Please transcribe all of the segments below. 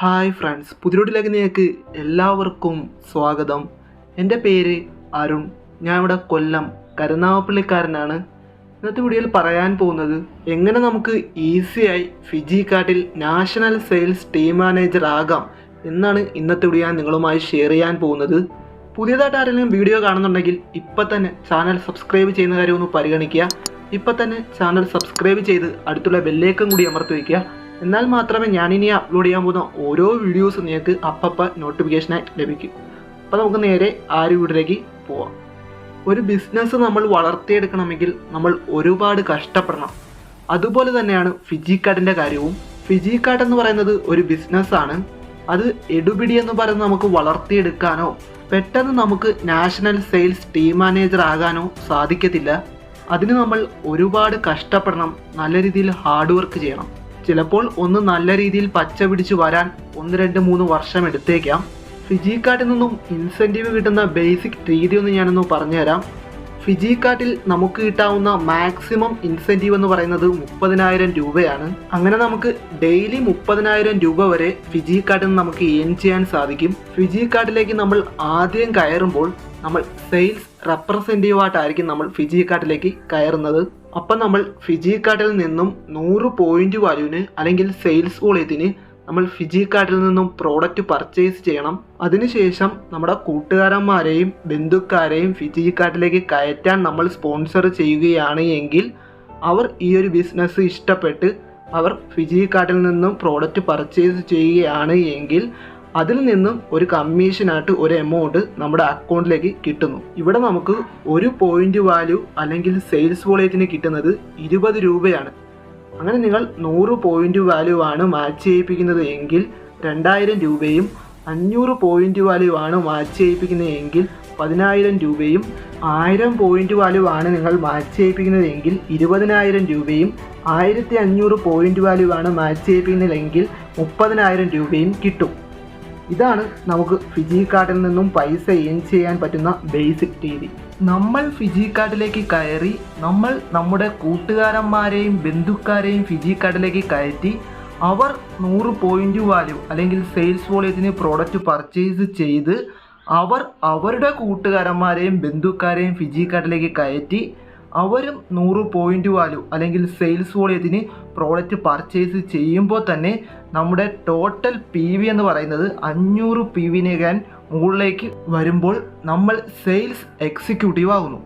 Hi friends പുതിരോട്ടിലേക്ക് എല്ലാവർക്കും സ്വാഗതം. എന്റെ പേര് അരുൺ. ഞാൻ ഇവിടെ കൊല്ലം കരുനാവപ്പള്ളിക്കാരനാണ് ഇന്നത്തെ വീഡിയോയിൽ പറയാൻ പോകുന്നത് എങ്ങനെ നമുക്ക് ഈസിയായി ഫിജി കാർട്ടിൽ നാഷണൽ സെയിൽസ് ടീം മാനേജർ ആകാം എന്നാണ് ഇന്നത്തെ വീഡിയോ ഞാൻ നിങ്ങളുമായി ഷെയർ ചെയ്യാൻ പോകുന്നത്. പുതിയതായിട്ട് ആരെങ്കിലും വീഡിയോ കാണുന്നുണ്ടെങ്കിൽ ഇപ്പം തന്നെ ചാനൽ സബ്സ്ക്രൈബ് ചെയ്യുന്ന കാര്യം ഒന്ന് പരിഗണിക്കുക. ഇപ്പം തന്നെ ചാനൽ സബ്സ്ക്രൈബ് ചെയ്ത് അടുത്തുള്ള ബെല്ലേക്കും കൂടി അമർത്തി വയ്ക്കുക. എന്നാൽ മാത്രമേ ഞാനിനി അപ്ലോഡ് ചെയ്യാൻ പോകുന്ന ഓരോ വീഡിയോസും നിങ്ങൾക്ക് അപ്പപ്പ നോട്ടിഫിക്കേഷനായി ലഭിക്കും. അപ്പോൾ നമുക്ക് നേരെ ആ ഒരു വീട്ടിലേക്ക് പോവാം. ഒരു ബിസിനസ് നമ്മൾ വളർത്തിയെടുക്കണമെങ്കിൽ നമ്മൾ ഒരുപാട് കഷ്ടപ്പെടണം. അതുപോലെ തന്നെയാണ് ഫിജി കാർഡിന്റെ കാര്യവും. ഫിജി കാർഡ് എന്ന് പറയുന്നത് ഒരു ബിസിനസ്സാണ് അത് എടുപിടി എന്ന് പറയുന്നത് നമുക്ക് വളർത്തിയെടുക്കാനോ പെട്ടെന്ന് നമുക്ക് നാഷണൽ സെയിൽസ് ടീം മാനേജർ ആകാനോ സാധിക്കത്തില്ല. അതിന് നമ്മൾ ഒരുപാട് കഷ്ടപ്പെടണം. നല്ല രീതിയിൽ ഹാർഡ് വർക്ക് ചെയ്യണം. ചിലപ്പോൾ ഒന്ന് നല്ല രീതിയിൽ പച്ച പിടിച്ച് വരാൻ ഒന്ന് രണ്ട് മൂന്ന് വർഷം എടുത്തേക്കാം. ഫിജി കാർഡിൽ നിന്നും ഇൻസെന്റീവ് കിട്ടുന്ന ബേസിക് രീതി ഒന്ന് ഞാനൊന്ന് പറഞ്ഞുതരാം. ഫിജി കാർഡിൽ നമുക്ക് കിട്ടാവുന്ന മാക്സിമം ഇൻസെന്റീവ് എന്ന് പറയുന്നത് മുപ്പതിനായിരം രൂപയാണ്. അങ്ങനെ നമുക്ക് ഡെയിലി മുപ്പതിനായിരം രൂപ വരെ ഫിജി കാർഡിൽ നമുക്ക് ഏൺ ചെയ്യാൻ സാധിക്കും. ഫിജി കാർഡിലേക്ക് നമ്മൾ ആദ്യം കയറുമ്പോൾ നമ്മൾ സെയിൽസ് റെപ്രസെന്റീവ് ആയിട്ടായിരിക്കും നമ്മൾ ഫിജി കാർഡിലേക്ക് കയറുന്നത്. അപ്പം നമ്മൾ ഫിജി നിന്നും നൂറ് പോയിന്റ് വാല്യൂവിന് അല്ലെങ്കിൽ സെയിൽസ് വോളിയത്തിന് നമ്മൾ ഫിജി നിന്നും പ്രോഡക്റ്റ് പർച്ചേസ് ചെയ്യണം. അതിനുശേഷം നമ്മുടെ കൂട്ടുകാരന്മാരെയും ബന്ധുക്കാരെയും ഫിജി കാർഡിലേക്ക് കയറ്റാൻ നമ്മൾ സ്പോൺസർ ചെയ്യുകയാണ് എങ്കിൽ അവർ ഈ ഒരു ബിസിനസ് ഇഷ്ടപ്പെട്ട് അവർ ഫിജി നിന്നും പ്രോഡക്റ്റ് പർച്ചേസ് ചെയ്യുകയാണ് എങ്കിൽ അതിൽ നിന്നും ഒരു കമ്മീഷനായിട്ട് ഒരു എമൗണ്ട് നമ്മുടെ അക്കൗണ്ടിലേക്ക് കിട്ടുന്നു. ഇവിടെ നമുക്ക് ഒരു പോയിന്റ് വാല്യൂ അല്ലെങ്കിൽ സെയിൽസ് വോളേറ്റിന് കിട്ടുന്നത് ഇരുപത് രൂപയാണ്. അങ്ങനെ നിങ്ങൾ നൂറ് പോയിന്റ് വാല്യൂ ആണ് മാച്ച് ചെയ്യിപ്പിക്കുന്നത് എങ്കിൽ രണ്ടായിരം രൂപയും അഞ്ഞൂറ് പോയിന്റ് വാല്യൂ ആണ് മാച്ച് ചെയ്യിപ്പിക്കുന്നത് എങ്കിൽ പതിനായിരം രൂപയും ആയിരം പോയിന്റ് വാല്യൂ ആണ് നിങ്ങൾ മാച്ച് ചെയ്യിപ്പിക്കുന്നത് എങ്കിൽ ഇരുപതിനായിരം രൂപയും ആയിരത്തി അഞ്ഞൂറ് പോയിന്റ് വാല്യൂ ആണ് മാച്ച് ചെയ്യിപ്പിക്കുന്നതെങ്കിൽ മുപ്പതിനായിരം രൂപയും കിട്ടും. ഇതാണ് നമുക്ക് ഫിജി കാർഡിൽ നിന്നും പൈസ ഏൺ ചെയ്യാൻ പറ്റുന്ന ബേസിക് രീതി. നമ്മൾ ഫിജി കാർഡിലേക്ക് കയറി നമ്മൾ നമ്മുടെ കൂട്ടുകാരന്മാരെയും ബന്ധുക്കാരെയും ഫിജി കാർഡിലേക്ക് കയറ്റി അവർ നൂറ് പോയിന്റ് വാല്യൂ അല്ലെങ്കിൽ സെയിൽസ് വോളിയത്തിന് പ്രോഡക്റ്റ് പർച്ചേസ് ചെയ്ത് അവർ അവരുടെ കൂട്ടുകാരന്മാരെയും ബന്ധുക്കാരെയും ഫിജി കാർഡിലേക്ക് കയറ്റി അവരും നൂറ് പോയിന്റ് വാല്യൂ അല്ലെങ്കിൽ സെയിൽസ് വോളിയത്തിന് പ്രോഡക്റ്റ് പർച്ചേസ് ചെയ്യുമ്പോൾ തന്നെ നമ്മുടെ ടോട്ടൽ പി വി എന്ന് പറയുന്നത് അഞ്ഞൂറ് പി വിനേക്കാൻ മുകളിലേക്ക് വരുമ്പോൾ നമ്മൾ സെയിൽസ് എക്സിക്യൂട്ടീവ് ആകുന്നു.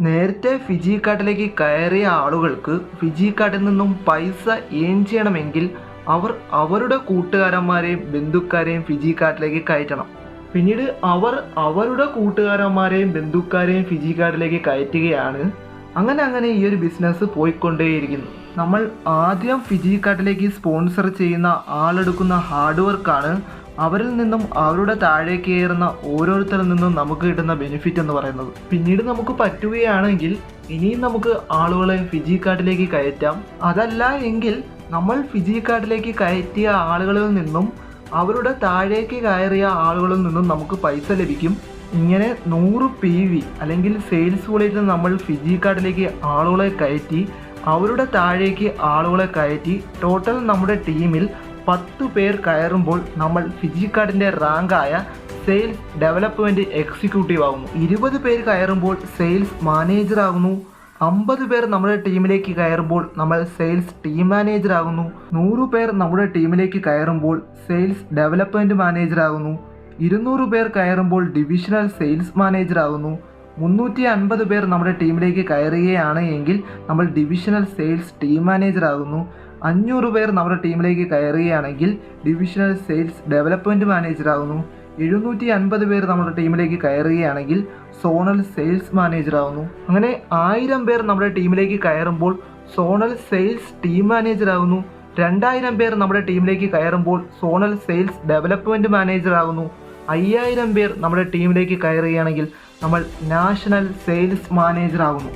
നേരത്തെ ഫിജി കാർഡിലേക്ക് കയറിയ ആളുകൾക്ക് ഫിജി കാർഡിൽ നിന്നും പൈസ ഏൺ ചെയ്യണമെങ്കിൽ അവർ അവരുടെ കൂട്ടുകാരന്മാരെയും ബന്ധുക്കാരെയും ഫിജി കാർഡിലേക്ക് കയറ്റണം. പിന്നീട് അവർ അവരുടെ കൂട്ടുകാരന്മാരെയും ബന്ധുക്കാരെയും ഫിജി കാർഡിലേക്ക് കയറ്റുകയാണ്. അങ്ങനെ അങ്ങനെ ഈ ഒരു ബിസിനസ് പോയിക്കൊണ്ടേയിരിക്കുന്നു. നമ്മൾ ആദ്യം ഫിജി കാർഡിലേക്ക് സ്പോൺസർ ചെയ്യുന്ന ആളെടുക്കുന്ന ഹാർഡ് വർക്കാണ് അവരിൽ നിന്നും അവരുടെ താഴേക്ക് കയറുന്ന ഓരോരുത്തരിൽ നിന്നും നമുക്ക് കിട്ടുന്ന ബെനിഫിറ്റ് എന്ന് പറയുന്നത്. പിന്നീട് നമുക്ക് പറ്റുകയാണെങ്കിൽ ഇനിയും നമുക്ക് ആളുകളെ ഫിജി കാർഡിലേക്ക് കയറ്റാം. അതല്ല എങ്കിൽ നമ്മൾ ഫിജി കാർഡിലേക്ക് കയറ്റിയ ആളുകളിൽ നിന്നും അവരുടെ താഴേക്ക് കയറിയ ആളുകളിൽ നിന്നും നമുക്ക് പൈസ ലഭിക്കും. ഇങ്ങനെ നൂറ് പി വി അല്ലെങ്കിൽ സെയിൽസ് വോളിയത്തിൽ നമ്മൾ ഫിജി കാർഡിലേക്ക് ആളുകളെ കയറ്റി അവരുടെ താഴേക്ക് ആളുകളെ കയറ്റി ടോട്ടൽ നമ്മുടെ ടീമിൽ പത്ത് പേർ കയറുമ്പോൾ നമ്മൾ ഫിജി കാർഡിന്റെ റാങ്കായ സെയിൽസ് ഡെവലപ്മെന്റ് എക്സിക്യൂട്ടീവ് ആകുന്നു. ഇരുപത് പേർ കയറുമ്പോൾ സെയിൽസ് മാനേജർ ആകുന്നു. അമ്പത് പേർ നമ്മുടെ ടീമിലേക്ക് കയറുമ്പോൾ നമ്മൾ സെയിൽസ് ടീം മാനേജർ ആകുന്നു. നൂറ് പേർ നമ്മുടെ ടീമിലേക്ക് കയറുമ്പോൾ സെയിൽസ് ഡെവലപ്മെന്റ് മാനേജർ ആകുന്നു. ഇരുന്നൂറ് പേർ കയറുമ്പോൾ ഡിവിഷണൽ സെയിൽസ് മാനേജർ ആകുന്നു. മുന്നൂറ്റി അൻപത് പേർ നമ്മുടെ ടീമിലേക്ക് കയറുകയാണ് എങ്കിൽ നമ്മൾ ഡിവിഷണൽ സെയിൽസ് ടീം മാനേജർ ആകുന്നു. അഞ്ഞൂറ് പേർ നമ്മുടെ ടീമിലേക്ക് കയറുകയാണെങ്കിൽ ഡിവിഷണൽ സെയിൽസ് ഡെവലപ്മെന്റ് മാനേജർ ആകുന്നു. എഴുന്നൂറ്റി അൻപത് പേർ നമ്മുടെ ടീമിലേക്ക് കയറുകയാണെങ്കിൽ സോണൽ സെയിൽസ് മാനേജർ ആവുന്നു. അങ്ങനെ ആയിരം പേർ നമ്മുടെ ടീമിലേക്ക് കയറുമ്പോൾ സോണൽ സെയിൽസ് ടീം മാനേജർ ആവുന്നു. രണ്ടായിരം പേർ നമ്മുടെ ടീമിലേക്ക് കയറുമ്പോൾ സോണൽ സെയിൽസ് ഡെവലപ്മെന്റ് മാനേജർ ആകുന്നു അയ്യായിരം പേർ നമ്മുടെ ടീമിലേക്ക് കയറുകയാണെങ്കിൽ നമ്മൾ നാഷണൽ സെയിൽസ് മാനേജർ ആകുന്നു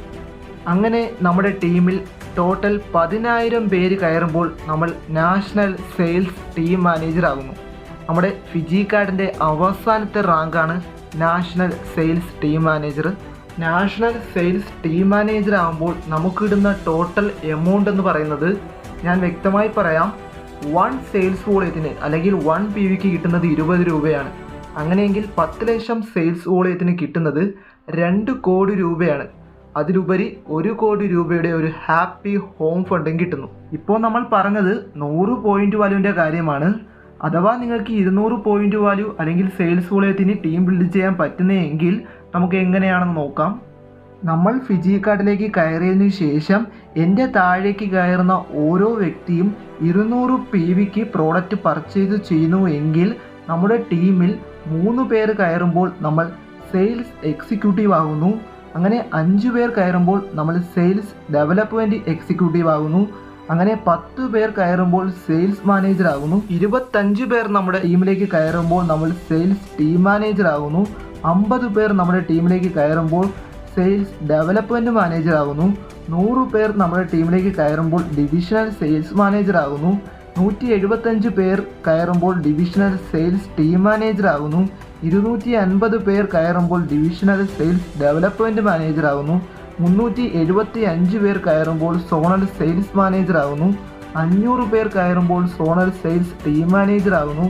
അങ്ങനെ നമ്മുടെ ടീമിൽ ടോട്ടൽ പതിനായിരം പേര് കയറുമ്പോൾ നമ്മൾ നാഷണൽ സെയിൽസ് ടീം മാനേജർ ആകുന്നു നമ്മുടെ ഫിജി കാർഡിന്റെ അവസാനത്തെ റാങ്കാണ് national sales team manager. National sales team manager ആകുമ്പോൾ നമുക്കിടുന്ന ടോട്ടൽ എമൗണ്ട് എന്ന് പറയുന്നത് ഞാൻ വ്യക്തമായി പറയാം. വൺ സെയിൽസ് വോളിയത്തിന് അല്ലെങ്കിൽ വൺ പി വിക്ക് കിട്ടുന്നത് ഇരുപത് രൂപയാണ്. അങ്ങനെയെങ്കിൽ പത്ത് ലക്ഷം സെയിൽസ് വോളിയത്തിന് കിട്ടുന്നത് രണ്ട് കോടി രൂപയാണ്. അതിലുപരി ഒരു കോടി രൂപയുടെ ഒരു ഹാപ്പി ഹോം ഫണ്ടും കിട്ടുന്നു. ഇപ്പോൾ നമ്മൾ പറഞ്ഞത് നൂറ് പോയിന്റ് വാല്യൂവിന്റെ കാര്യമാണ്. അഥവാ നിങ്ങൾക്ക് ഇരുന്നൂറ് പോയിന്റ് വാല്യൂ അല്ലെങ്കിൽ സെയിൽസ് വോളിയത്തിന് ടീം ബിൽഡ് ചെയ്യാൻ പറ്റുന്നതെങ്കിൽ നമുക്ക് എങ്ങനെയാണെന്ന് നോക്കാം. നമ്മൾ ഫിജി കാർഡിലേക്ക് കയറിയതിനു ശേഷം എന്റെ താഴേക്ക് കയറുന്ന ഓരോ വ്യക്തിയും ഇരുന്നൂറ് പി വിക്ക് പ്രോഡക്റ്റ് പർച്ചേസ് ചെയ്യുന്നു എങ്കിൽ നമ്മുടെ ടീമിൽ മൂന്ന് പേർ കയറുമ്പോൾ നമ്മൾ സെയിൽസ് എക്സിക്യൂട്ടീവ് ആകുന്നു. അങ്ങനെ അഞ്ച് പേർ കയറുമ്പോൾ നമ്മൾ സെയിൽസ് ഡെവലപ്മെന്റ് എക്സിക്യൂട്ടീവ് ആകുന്നു. അങ്ങനെ പത്ത് പേർ കയറുമ്പോൾ സെയിൽസ് മാനേജർ ആകുന്നു. ഇരുപത്തഞ്ച് പേർ നമ്മുടെ ടീമിലേക്ക് കയറുമ്പോൾ നമ്മൾ സെയിൽസ് ടീം മാനേജർ ആകുന്നു. അമ്പത് പേർ നമ്മുടെ ടീമിലേക്ക് കയറുമ്പോൾ സെയിൽസ് ഡെവലപ്മെന്റ് മാനേജർ ആകുന്നു. നൂറ് പേർ നമ്മുടെ ടീമിലേക്ക് കയറുമ്പോൾ ഡിവിഷണൽ സെയിൽസ് മാനേജർ ആകുന്നു. നൂറ്റി എഴുപത്തഞ്ച് പേർ കയറുമ്പോൾ ഡിവിഷണൽ സെയിൽസ് ടീം മാനേജർ ആകുന്നു. ഇരുന്നൂറ്റി അൻപത് പേർ കയറുമ്പോൾ ഡിവിഷണൽ സെയിൽസ് ഡെവലപ്മെന്റ് മാനേജർ ആകുന്നു. മുന്നൂറ്റി എഴുപത്തി അഞ്ച് പേർ കയറുമ്പോൾ സോണൽ സെയിൽസ് മാനേജർ ആകുന്നു അഞ്ഞൂറ് പേർ കയറുമ്പോൾ സോണൽ സെയിൽസ് ടീം മാനേജർ ആകുന്നു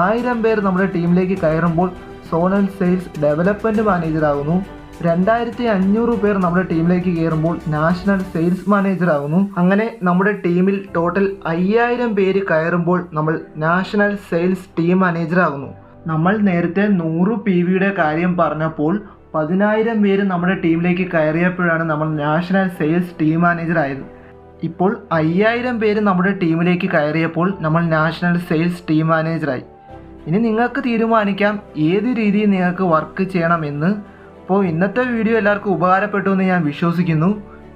ആയിരം പേർ നമ്മുടെ ടീമിലേക്ക് കയറുമ്പോൾ സോണൽ സെയിൽസ് ഡെവലപ്മെന്റ് മാനേജർ ആകുന്നു രണ്ടായിരത്തി അഞ്ഞൂറ് പേർ നമ്മുടെ ടീമിലേക്ക് കയറുമ്പോൾ നാഷണൽ സെയിൽസ് മാനേജർ ആകുന്നു അങ്ങനെ നമ്മുടെ ടീമിൽ ടോട്ടൽ അയ്യായിരം പേര് കയറുമ്പോൾ നമ്മൾ നാഷണൽ സെയിൽസ് ടീം മാനേജർ ആകുന്നു നമ്മൾ നേരത്തെ നൂറ് പി വിയുടെ കാര്യം പറഞ്ഞപ്പോൾ പതിനായിരം പേര് നമ്മുടെ ടീമിലേക്ക് കയറിയപ്പോഴാണ് നമ്മൾ നാഷണൽ സെയിൽസ് ടീം മാനേജർ ആയത്. ഇപ്പോൾ അയ്യായിരം പേര് നമ്മുടെ ടീമിലേക്ക് കയറിയപ്പോൾ നമ്മൾ നാഷണൽ സെയിൽസ് ടീം മാനേജറായി ഇനി നിങ്ങൾക്ക് തീരുമാനിക്കാം ഏത് രീതിയിൽ നിങ്ങൾക്ക് വർക്ക് ചെയ്യണമെന്ന് അപ്പോൾ ഇന്നത്തെ വീഡിയോ എല്ലാവർക്കും ഉപകാരപ്പെട്ടു എന്ന് ഞാൻ വിശ്വസിക്കുന്നു.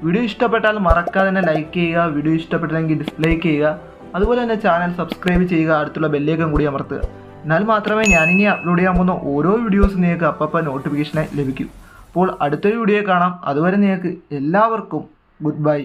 വീഡിയോ ഇഷ്ടപ്പെട്ടാൽ മറക്കാതെ തന്നെ ലൈക്ക് ചെയ്യുക വീഡിയോ ഇഷ്ടപ്പെട്ടില്ലെങ്കിൽ ഡിസ്ലൈക്ക് ചെയ്യുക. അതുപോലെ തന്നെ ചാനൽ സബ്സ്ക്രൈബ് ചെയ്യുക അടുത്തുള്ള ബെല്ലേക്കും കൂടി അമർത്തുക. എന്നാൽ മാത്രമേ ഞാനിനി അപ്ലോഡ് ചെയ്യാൻ പോകുന്ന ഓരോ വീഡിയോസും നിങ്ങൾക്ക് അപ്പപ്പം നോട്ടിഫിക്കേഷനായി ലഭിക്കൂ. അപ്പോൾ അടുത്തൊരു വീഡിയോ കാണാം. അതുവരെ നിങ്ങൾക്ക് എല്ലാവർക്കും ഗുഡ് ബൈ